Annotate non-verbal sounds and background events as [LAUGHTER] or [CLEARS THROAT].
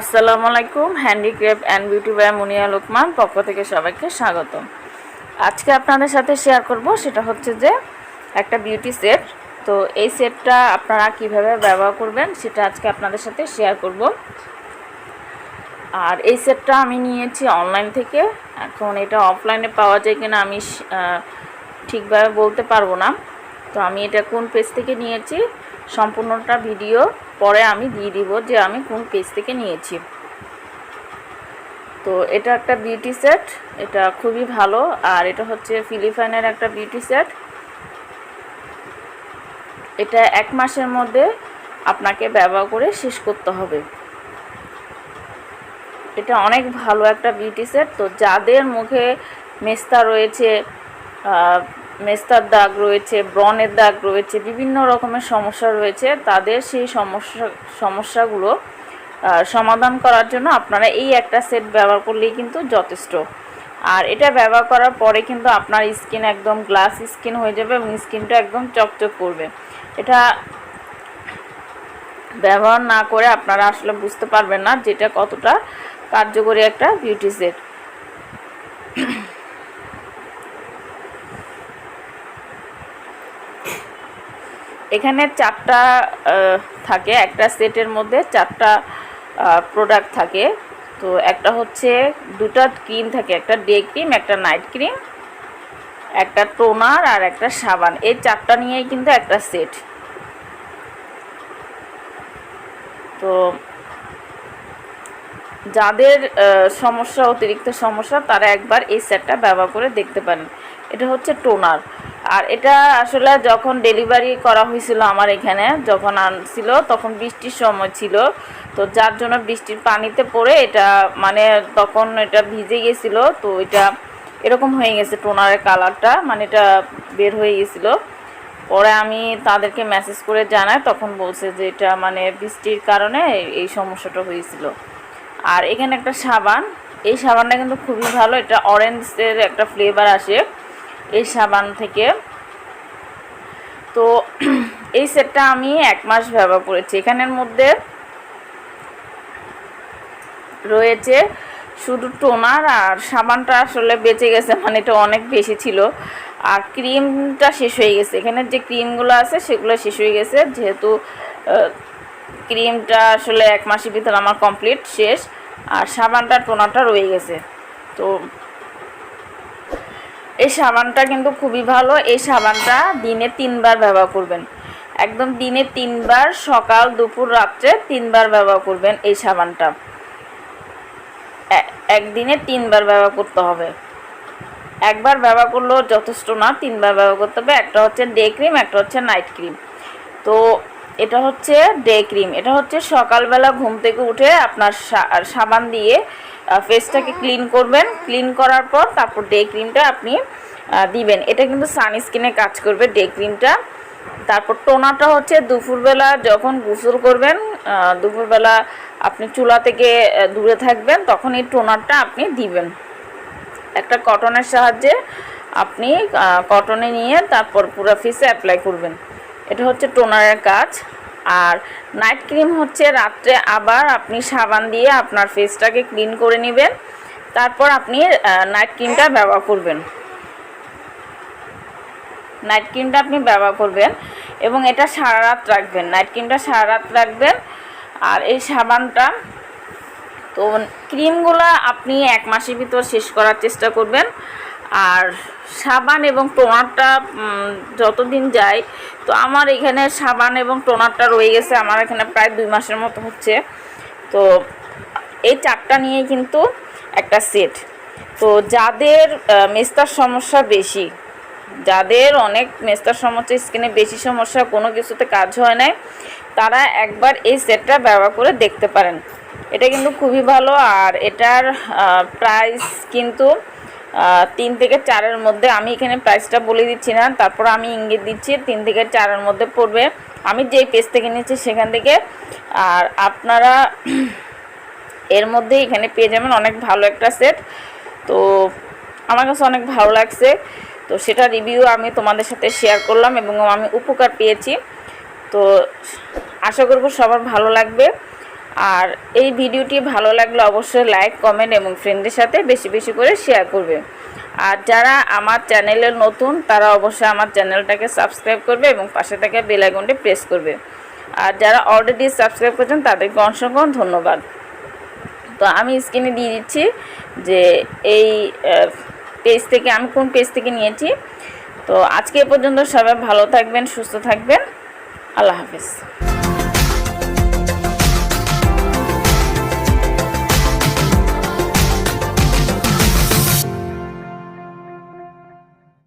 আসসালামু আলাইকুম handicraft and beauty by Muniya Lokman পক্ষ থেকে সবাইকে স্বাগত আজকে আপনাদের সাথে শেয়ার করব, সেটা হচ্ছে যে একটা বিউটি সেট তো এই সেটটা আপনারা কীভাবে ব্যবহার করবেন, সেটা আজকে আপনাদের সাথে শেয়ার করব। আর এই সেটটা আমি নিয়েছি অনলাইন থেকে। এখন এটা অফলাইনে পাওয়া যায় কিনা আমি ঠিকভাবে বলতে পারব না। তো আমি এটা কোন পেজ থেকে নিয়েছি, সম্পূর্ণটা ভিডিও পরে আমি দিয়ে দিব যে আমি কোন পেজ থেকে নিয়েছি। তো এটা একটা বিউটি সেট এটা খুবই ভালো। আর এটা হচ্ছে ফিলিপাইনের একটা বিউটি সেট এটা এক মাসের মধ্যে আপনাকে ব্যবহার করে শেষ করতে হবে। এটা অনেক ভালো একটা বিউটি সেট তো যাদের মুখে মেস্তা রয়েছে মেস্তার দাগ রয়েছে, ব্রণের দাগ রয়েছে, বিভিন্ন রকমের সমস্যা রয়েছে। তাদের সেই সমস্যা, সমস্যাগুলো সমাধান করার জন্য আপনারা এই একটা সেট ব্যবহার করলেই কিন্তু যথেষ্ট। আর এটা ব্যবহার করার পরে কিন্তু আপনার স্কিন একদম গ্লাস স্কিন হয়ে যাবে এবং স্কিনটা একদম চকচক করবে। এটা ব্যবহার না করে আপনারা আসলে বুঝতে পারবেন না যেটা কতটা কার্যকরী একটা বিউটি সেট। এখানে চারটা থাকে। একটা সেটের মধ্যে চারটা প্রোডাক্ট থাকে। তো একটা হচ্ছে দুটা ক্রিম থাকে। একটা ডে ক্রিম একটা নাইট ক্রিম একটা টোনার আর একটা সাবান। এই চারটা নিয়েই কিন্তু একটা সেট তো যাদের সমস্যা, অতিরিক্ত সমস্যা, তারা একবার এই সেটটা ব্যবহার করে দেখতে পারেন। এটা হচ্ছে টোনার আর এটা আসলে যখন ডেলিভারি করা হয়েছিল আমার এখানে, যখন আনছিল, তখন বৃষ্টির সময় ছিল। তো যার জন্য বৃষ্টির পানিতে পড়ে এটা মানে তখন এটা ভিজে গেছিল। তো এটা এরকম হয়ে গেছে টোনারের কালারটা মানে এটা বের হয়ে গেছিল। পরে আমি তাদেরকে মেসেজ করে জানাই, তখন বলছে যে এটা মানে বৃষ্টির কারণে এই সমস্যাটা হয়েছিল। আর এখানে একটা সাবান, এই সাবানটা কিন্তু খুবই ভালো, এটা অরেঞ্জের একটা ফ্লেভার আসে। এই সাবান থেকে। তো এই সেটটা আমি এক মাস ব্যবহার করেছি। এখানের মধ্যে রয়েছে শুধু টোনার আর সাবানটা আসলে বেঁচে গেছে মানে এটা অনেক বেশি ছিল। আর ক্রিমটা শেষ হয়ে গেছে। এখানে যে ক্রিমগুলো আছে সেগুলো শেষ হয়ে গেছে। যেহেতু ক্রিমটা আসলে এক মাসের ভিতর আমার কমপ্লিট শেষ। আর সাবানটা, টোনারটা রয়ে গেছে। তো এই সাবানটা কিন্তু খুবই ভালো। এই সাবানটা দিনে তিনবার ব্যবহার করবেন। একদম দিনে তিনবার, সকাল, দুপুর, রাত্রে তিনবার ব্যবহার করবেন এই সাবানটা। একদিনে তিনবার ব্যবহার করতে হবে। একবার ব্যবহার করলেও যথেষ্ট না, তিনবার ব্যবহার করতে হবে। একটা হচ্ছে ডে ক্রিম, একটা হচ্ছে নাইট ক্রিম। তো এটা হচ্ছে ডে ক্রিম এটা হচ্ছে সকালবেলা ঘুম থেকে উঠে আপনার সাবান দিয়ে ফেসটাকে ক্লিন করবেন। ক্লিন করার পর তারপর ডে ক্রিমটা আপনি দিবেন। এটা কিন্তু সানস্ক্রিনে কাজ করবে ডে ক্রিমটা তারপর টোনাটা হচ্ছে দুপুরবেলা যখন গোসল করবেন দুপুরবেলা আপনি চুলা থেকে দূরে থাকবেন, তখন এই টোনারটা আপনি দিবেন। একটা কটনের সাহায্যে আপনি কটনে নিয়ে তারপর পুরো ফেসে অ্যাপ্লাই করবেন। এটা হচ্ছে টোনারের কাজ। আর নাইট ক্রিম হচ্ছে রাত্রে আবার আপনি সাবান দিয়ে আপনার ফেসটাকে ক্লিন করে নেবেন। তারপর আপনি নাইট ক্রিমটা ব্যবহার করবেন। নাইট ক্রিমটা আপনি ব্যবহার করবেন এবং এটা সারা রাত রাখবেন। নাইট ক্রিমটা সারা রাত রাখবেন। আর এই সাবানটা, তো ক্রিমগুলো আপনি এক মাসের ভিতর শেষ করার চেষ্টা করবেন। আর সাবান এবং টোনারটা যতদিন যায়, তো আমার এখানে সাবান এবং টোনারটা রয়ে গেছে। আমার এখানে প্রায় দুই মাসের মতো হচ্ছে। তো এই চারটা নিয়ে কিন্তু একটা সেট। তো যাদের মেস্তার সমস্যা বেশি, যাদের অনেক মেস্তার সমস্যা, স্কিনে বেশি সমস্যা, কোনো কিছুতে কাজ হয় নাই, তারা একবার এই সেটটা ব্যবহার করে দেখতে পারেন। এটা কিন্তু খুবই ভালো। আর এটার প্রাইস কিন্তু তিন থেকে চারের মধ্যে আমি এখানে প্রাইসটা বলে দিচ্ছি না, তারপর আমি ইঙ্গিত দিচ্ছি, তিন থেকে চারের মধ্যে পড়বে। আমি যেই পেজ থেকে নিচ্ছি সেখান থেকে, আর আপনারা [CLEARS THROAT] এর মধ্যে এখানে পেয়ে যাবেন অনেক ভালো একটা সেট তো আমার কাছে অনেক ভালো লাগছে। তো সেটা রিভিউ আমি তোমাদের সাথে শেয়ার করলাম এবং আমি উপকার পেয়েছি। তো আশা করব সবার ভালো লাগবে। আর এই ভিডিওটি ভালো লাগলে অবশ্যই লাইক কমেন্ট এবং ফ্রেন্ডদের সাথে বেশি বেশি করে শেয়ার করবে। আর যারা আমার চ্যানেলে নতুন, তারা অবশ্যই আমার চ্যানেলটাকে সাবস্ক্রাইব করবে এবং পাশে থাকা বেল আইকনটি প্রেস করবে। আর যারা অলরেডি সাবস্ক্রাইব করেছেন, তাদেরকে অসংখ্য ধন্যবাদ। তো আমি স্ক্রিনে দিয়ে দিচ্ছি যে এই পেজ থেকে আমি কোন পেজ থেকে নিয়েছি। তো আজকে এ পর্যন্ত সবাই ভালো থাকবেন, সুস্থ থাকবেন। আল্লাহ হাফিজ।